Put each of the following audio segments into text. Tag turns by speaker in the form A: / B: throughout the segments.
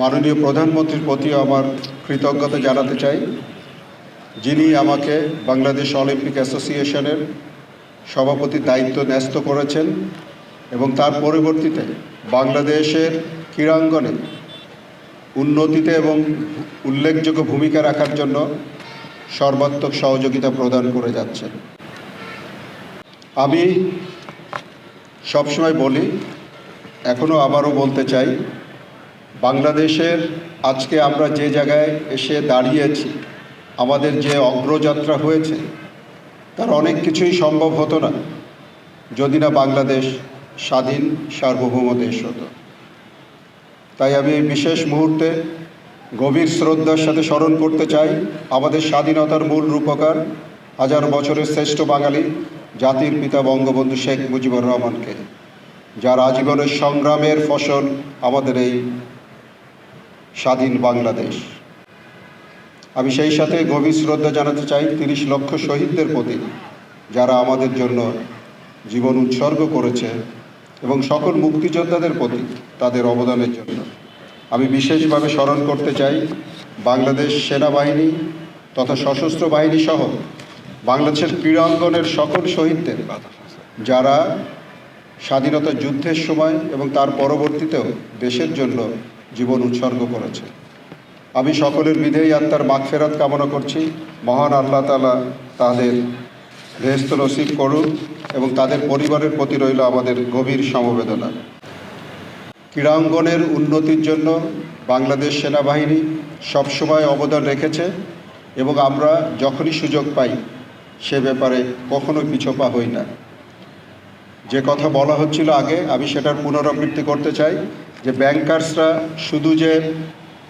A: মাননীয় প্রধানমন্ত্রীর প্রতি আমার কৃতজ্ঞতা জানাতে চাই। যিনি আমাকে বাংলাদেশ অলিম্পিক অ্যাসোসিয়েশনের সভাপতির দায়িত্ব ন্যস্ত করেছেন এবং তার পরবর্তীতে বাংলাদেশের ক্রীড়াঙ্গনে উন্নতিতে এবং উল্লেখযোগ্য ভূমিকা রাখার জন্য সর্বাত্মক সহযোগিতা প্রদান করে যাচ্ছেন। আমি সবসময় বলি এখনও আবারও বলতে চাই বাংলাদেশের আজকে আমরা যে জায়গায় এসে দাঁড়িয়েছি, আমাদের যে অগ্রযাত্রা হয়েছে, তার অনেক কিছুই সম্ভব হতো না, যদি না বাংলাদেশ স্বাধীন সার্বভৌম দেশ হতো। তাই আমি এই বিশেষ মুহূর্তে গভীর শ্রদ্ধার সাথে স্মরণ করতে চাই, আমাদের স্বাধীনতার মূল রূপকার, হাজার বছরের শ্রেষ্ঠ বাঙালি, জাতির পিতা বঙ্গবন্ধু শেখ মুজিবুর রহমানকে, যার আজীবনের সংগ্রামের ফসল আমাদের এই স্বাধীন বাংলাদেশ। আমি সেই সাথে গভীর শ্রদ্ধা জানাতে চাই তিরিশ লক্ষ শহীদদের প্রতি, যারা আমাদের জন্য জীবন উৎসর্গ করেছে এবং সকল মুক্তিযোদ্ধাদের প্রতি তাদের অবদানের জন্য। আমি বিশেষভাবে স্মরণ করতে চাই বাংলাদেশ সেনাবাহিনী তথা সশস্ত্র বাহিনী সহ বাংলাদেশের ক্রীড়াঙ্গনের সকল শহীদদের, যারা স্বাধীনতা যুদ্ধের সময় এবং তার পরবর্তীতেও দেশের জন্য জীবন উৎসর্গ করেছে। আমি সকলের বিধেয়ী আত্মার মাগফেরাত কামনা করছি। মহান আল্লাহ তালা তাদের ভেস্ত নসিব করুন এবং তাদের পরিবারের প্রতি রইল আমাদের গভীর সমবেদনা। ক্রীড়াঙ্গনের উন্নতির জন্য বাংলাদেশ সেনাবাহিনী সবসময় অবদান রেখেছে এবং আমরা যখনই সুযোগ পাই সে ব্যাপারে কখনো পিছপা হই না। যে কথা বলা হচ্ছিল আগে, আমি সেটার পুনরাবৃত্তি করতে চাই, যে ব্যাংকার্সরা শুধু যে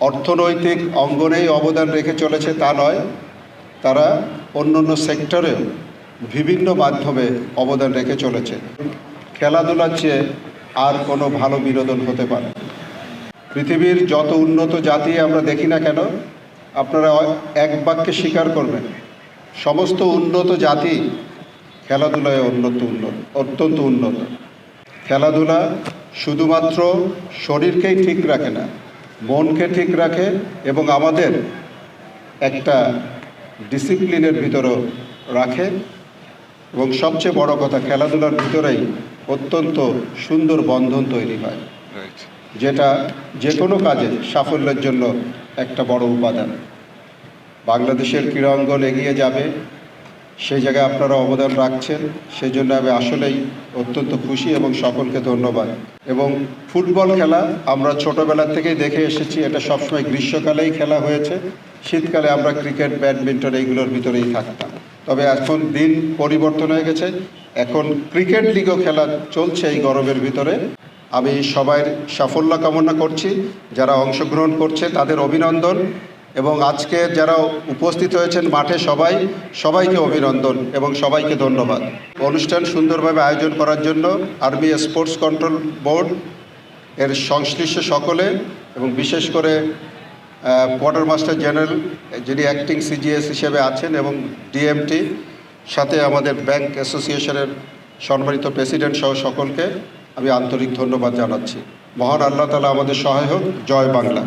A: অর্থনৈতিক অঙ্গনেই অবদান রেখে চলেছে তা নয়, তারা অন্য অন্য সেক্টরেও বিভিন্ন মাধ্যমে অবদান রেখে চলেছে। খেলাধুলার চেয়ে আর কোনো ভালো বিনোদন হতে পারে পৃথিবীর যত উন্নত জাতি আমরা দেখি না কেন, আপনারা এক বাক্যে স্বীকার করবেন, সমস্ত উন্নত জাতি খেলাধুলায় অন্যত উন্নত অত্যন্ত উন্নত। খেলাধুলা শুধুমাত্র শরীরকেই ঠিক রাখে না মনকে ঠিক রাখে এবং আমাদের একটা ডিসিপ্লিনের ভিতরেও রাখে। এবং সবচেয়ে বড় কথা খেলাধুলার ভিতরেই অত্যন্ত সুন্দর বন্ধন তৈরি হয় যেটা যে কোনো কাজে সাফল্যের জন্য একটা বড় উপাদান। বাংলাদেশের ক্রীড়াঙ্গন এগিয়ে যাবে সেই জায়গায় আপনারা অবদান রাখছেন। সেই জন্য আমি আসলেই অত্যন্ত খুশি এবং সকলকে ধন্যবাদ। এবং ফুটবল খেলা আমরা ছোটোবেলা থেকেই দেখে এসেছি, এটা সবসময় গ্রীষ্মকালেই খেলা হয়েছে। শীতকালে আমরা ক্রিকেট, ব্যাডমিন্টন এইগুলোর ভিতরেই থাকতাম। তবে এখন দিন পরিবর্তন হয়ে গেছে। এখন ক্রিকেট লিগও খেলা চলছে এই গরমের ভিতরে। আমি সবাই সাফল্য কামনা করছি। যারা অংশগ্রহণ করছে তাদের অভিনন্দন। এবং আজকে যারা উপস্থিত হয়েছেন মাঠে সবাই, সবাইকে অভিনন্দন এবং সবাইকে ধন্যবাদ। অনুষ্ঠান সুন্দরভাবে আয়োজন করার জন্য আর্মি স্পোর্টস কন্ট্রোল বোর্ড এর সংশ্লিষ্ট সকলে এবং বিশেষ করে কোয়ার্টার মাস্টার জেনারেল যিনি অ্যাক্টিং সিজিএস হিসেবে আছেন এবং ডিএমটি সাথে আমাদের ব্যাংক অ্যাসোসিয়েশনের সম্মানিত প্রেসিডেন্ট সহ সকলকে আমি আন্তরিক ধন্যবাদ জানাচ্ছি। মহান আল্লাহ তালা আমাদের সহায় হোক। জয় বাংলা।